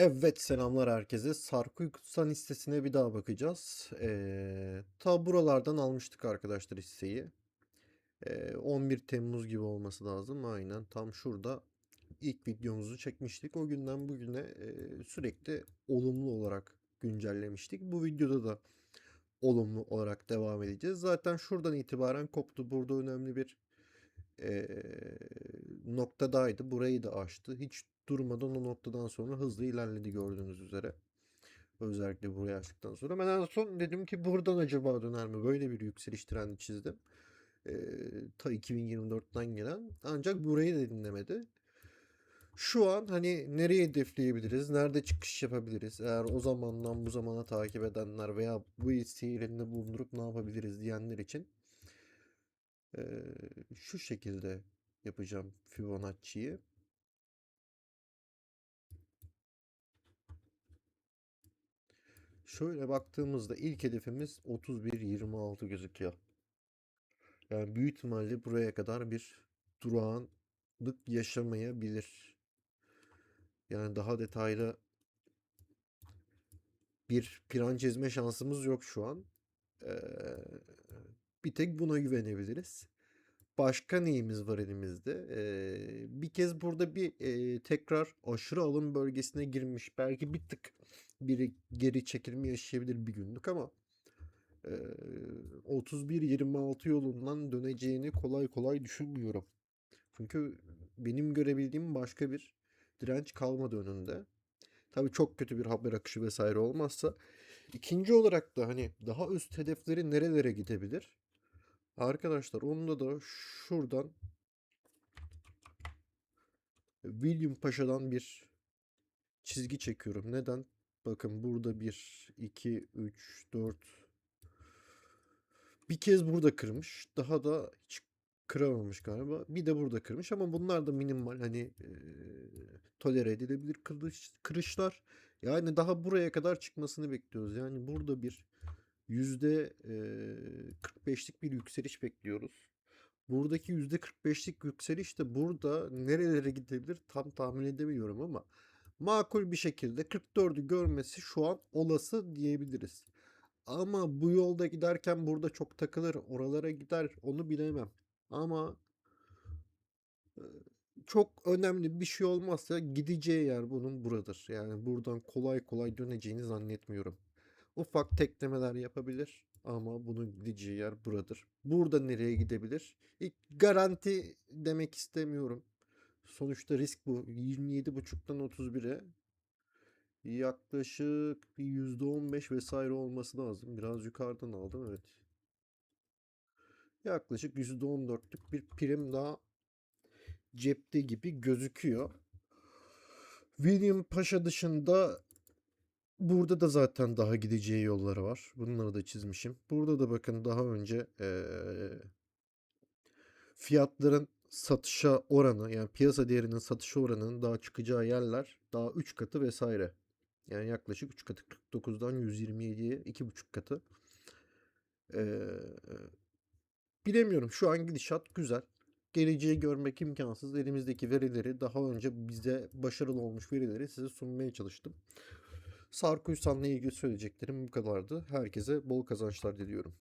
Evet selamlar herkese. Sarkuy Kutsan hissesine bir daha bakacağız. Ee, ta buralardan almıştık arkadaşlar hisseyi. Ee, 11 Temmuz gibi olması lazım. Aynen tam şurada ilk videomuzu çekmiştik. O günden bugüne e, sürekli olumlu olarak güncellemiştik. Bu videoda da olumlu olarak devam edeceğiz. Zaten şuradan itibaren koptu. Burada önemli bir e, noktadaydı. Burayı da aştı. Hiç durmadan o noktadan sonra hızlı ilerledi gördüğünüz üzere. Özellikle burayı açtıktan sonra. Ben en son dedim ki buradan acaba döner mi? Böyle bir yükseliş trendi çizdim. E, ta 2024'ten gelen. Ancak burayı da dinlemedi. Şu an hani nereye hedefleyebiliriz? Nerede çıkış yapabiliriz? Eğer o zamandan bu zamana takip edenler veya bu hisseyi elinde bulundurup ne yapabiliriz diyenler için eee, şu şekilde yapacağım Fibonacci'yi. Şöyle baktığımızda ilk hedefimiz 31.26 gözüküyor. Yani büyük ihtimalle buraya kadar bir durağanlık yaşamayabilir. Yani daha detaylı bir plan çizme şansımız yok şu an. Ee, bir tek buna güvenebiliriz. Başka neyimiz var elimizde? Ee, bir kez burada bir e, tekrar aşırı alım bölgesine girmiş. Belki bir tık bir geri çekilme yaşayabilir bir günlük ama e, 31-26 yolundan döneceğini kolay kolay düşünmüyorum. Çünkü benim görebildiğim başka bir direnç kalmadı önünde. Tabii çok kötü bir haber akışı vesaire olmazsa. İkinci olarak da hani daha üst hedefleri nerelere gidebilir? Arkadaşlar onda da şuradan William Paşa'dan bir çizgi çekiyorum. Neden? Bakın burada 1, 2, 3, 4 bir kez burada kırmış. Daha da hiç kıramamış galiba. Bir de burada kırmış ama bunlar da minimal hani e, tolere edilebilir kırış, kırışlar. Yani daha buraya kadar çıkmasını bekliyoruz. Yani burada bir yüzde e, 45'lik bir yükseliş bekliyoruz. Buradaki yüzde 45'lik yükseliş de burada nerelere gidebilir tam tahmin edemiyorum ama makul bir şekilde 44'ü görmesi şu an olası diyebiliriz. Ama bu yolda giderken burada çok takılır, oralara gider onu bilemem. Ama çok önemli bir şey olmazsa gideceği yer bunun buradır. Yani buradan kolay kolay döneceğini zannetmiyorum. Ufak teklemeler yapabilir ama bunun gideceği yer buradır. Burada nereye gidebilir? İlk garanti demek istemiyorum. Sonuçta risk bu. 27.5'tan 31'e yaklaşık bir %15 vesaire olması lazım. Biraz yukarıdan aldım evet. Yaklaşık %14'lük bir prim daha cepte gibi gözüküyor. William Paşa dışında burada da zaten daha gideceği yolları var. Bunları da çizmişim. Burada da bakın daha önce eee, fiyatların satışa oranı yani piyasa değerinin satış oranının daha çıkacağı yerler daha 3 katı vesaire. Yani yaklaşık 3 katı 49'dan 127'ye 2,5 katı. Eee, bilemiyorum şu an gidişat güzel. Geleceği görmek imkansız. Elimizdeki verileri daha önce bize başarılı olmuş verileri size sunmaya çalıştım. Sarkuysan'la ilgili söyleyeceklerim bu kadardı. Herkese bol kazançlar diliyorum.